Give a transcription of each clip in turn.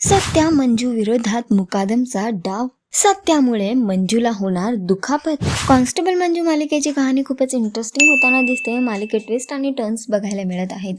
सत्या मंजू विरोधात मुकादमचा डाव सत्यामुळे मंजूला होणार दुखापत. कॉन्स्टेबल मंजू मालिकेची कहाणी खूपच इंटरेस्टिंग होताना दिसते. मालिकेत ट्विस्ट आणि टर्न्स बघायला मिळत आहेत.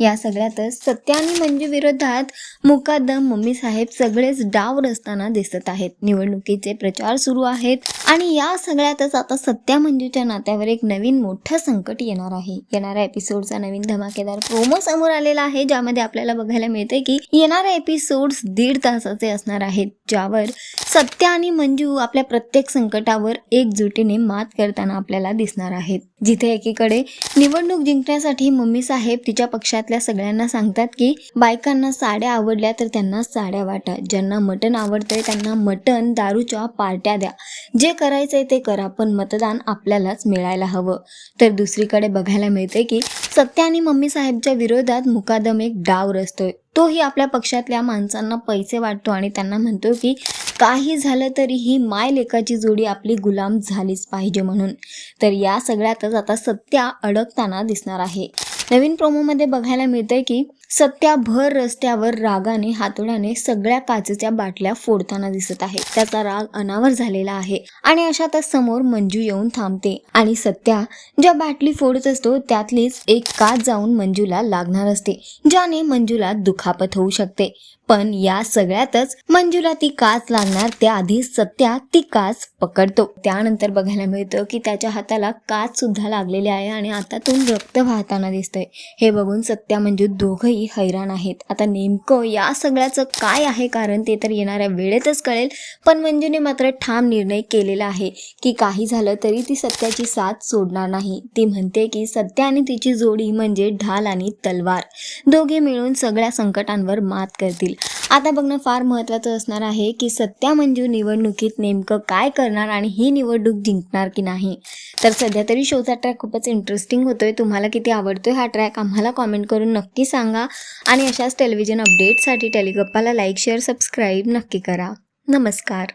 या सगळ्यातच सत्या आणि मंजू विरोधात मुकादम मम्मी साहेब सगळेच डाव रचताना दिसत आहेत. निवडणुकीचे प्रचार सुरू आहेत आणि या सगळ्यातच आता सत्या मंजूच्या नात्यावर एक नवीन मोठं संकट येणार आहे. येणाऱ्या एपिसोडचा नवीन धमाकेदार प्रोमो समोर आलेला आहे ज्यामध्ये आपल्याला बघायला मिळते की येणारे एपिसोड्स दीड तासाचे असणार आहेत ज्यावर सत्य आणि मंजू आपल्या प्रत्येक संकटावर एकजुटीने मात करताना आपल्याला दिसणार आहेत. जिथे एकीकडे निवडणूक जिंकण्यासाठी मम्मी साहेब तिच्या पक्षातल्या सगळ्यांना सांगतात की बायकांना साड्या आवडल्या तर त्यांना साड्या वाटा. ज्यांना मटण आवडतंय त्यांना मटण दारूच्या पार्ट्या द्या. जे करायचंय ते करा पण मतदान आपल्यालाच मिळायला हवं. तर दुसरीकडे बघायला मिळते की सत्या आणि मम्मी साहेबच्या विरोधात मुकादम एक डाव रचतोय. तोही आपल्या पक्षातल्या माणसांना पैसे वाटतो आणि त्यांना म्हणतो की काही झालं तरी ही माय लेकाची जोडी आपली गुलाम झालीच पाहिजे म्हणून. तर या सगळ्यातच आता सत्या अडकताना दिसणार आहे. नवीन प्रोमोमध्ये बघायला मिळतंय की सत्या भर रस्त्यावर रागाने हातोड्याने सगळ्या काचेच्या बाटल्या फोडताना दिसत आहे. त्याचा राग अनावर झालेला आहे आणि अशातच समोर मंजू येऊन थांबते आणि सत्या ज्या बाटली फोडत असतो त्यातलीच एक काच जाऊन मंजूला लागणार असते ज्याने मंजूला दुखापत होऊ शकते. पण या सगळ्यातच मंजूला ती काच लागणार त्याआधी सत्या ती काच पकडतो. त्यानंतर बघायला मिळतं की त्याच्या हाताला काच सुद्धा लागलेली आहे आणि आतातून रक्त वाहताना दिसतंय. हे बघून सत्या मंजू दोघंही हैराण आहेत. आता नेमकं या सगळ्याचं काय आहे? कारण ते तर येणाऱ्या वेळेतच कळेल. पण मंजूने मात्र ठाम निर्णय केलेला आहे की काही झालं तरी ती सत्याची साथ सोडणार नाही. ती म्हणते की सत्या आणि तिची जोडी म्हणजे ढाल आणि तलवार. दोघे मिळून सगळ्या संकटांवर मात करतील. आता बघणं फार महत्त्वाचं असणार आहे की सत्या मंजू निवडणुकीत नेमकं काय करणार आणि ही निवडणूक जिंकणार की नाही? तर सध्या तरी शोचा ट्रॅक खूपच इंटरेस्टिंग होतोय. तुम्हाला किती आवडतोय हा ट्रॅक आम्हाला कॉमेंट करून नक्की सांगा. आणि अशाच टेलिव्हिजन अपडेटसाठी टेलिगप्पाला लाईक शेअर सबस्क्राईब नक्की करा. नमस्कार.